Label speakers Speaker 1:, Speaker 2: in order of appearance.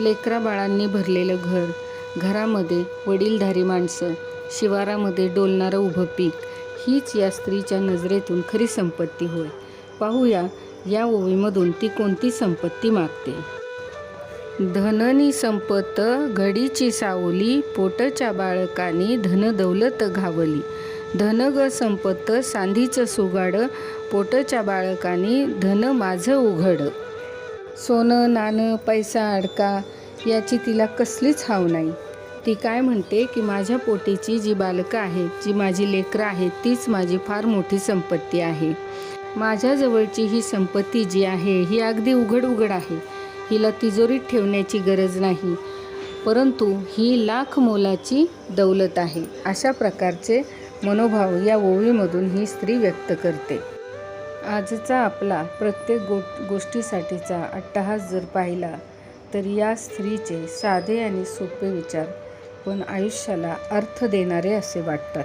Speaker 1: लेकरा बाळांनी भरलेलं घर घरामध्ये वडीलधारी माणसं शिवारामध्ये डोलणारं उभं पीक हीच या स्त्रीच्या नजरेतून खरी संपत्ती होय. पाहूया या ओवीमधून ती कोणती संपत्ती मागते. धननी संपत घडीची सावली पोटच्या बाळकानी धन दौलत घावली. धन ग संपत सांधीचं सुगाड पोटच्या बाळकानी धन माझं उघड. सोनं नाणं पैसा अडका याची तिला कसलीच हाव नाही. ती काय म्हणते की माझ्या पोटीची जी बालकं आहेत जी माझी लेकरं आहेत तीच माझी फार मोठी संपत्ती आहे. माझ्याजवळची ही संपत्ती जी आहे ही अगदी उघड उघड आहे. हिला तिजोरीत ठेवण्याची गरज नाही. परंतु ही लाख मोलाची दौलत आहे. अशा प्रकारचे मनोभाव या ओवीमधून ही स्त्री व्यक्त करते. आजचा आपला प्रत्येक गो गोष्टीसाठीचा अट्टहास जर पाहिला तर या स्त्रीचे साधे आणि सोपे विचार पण आयुष्याला अर्थ देणारे असे वाटतात.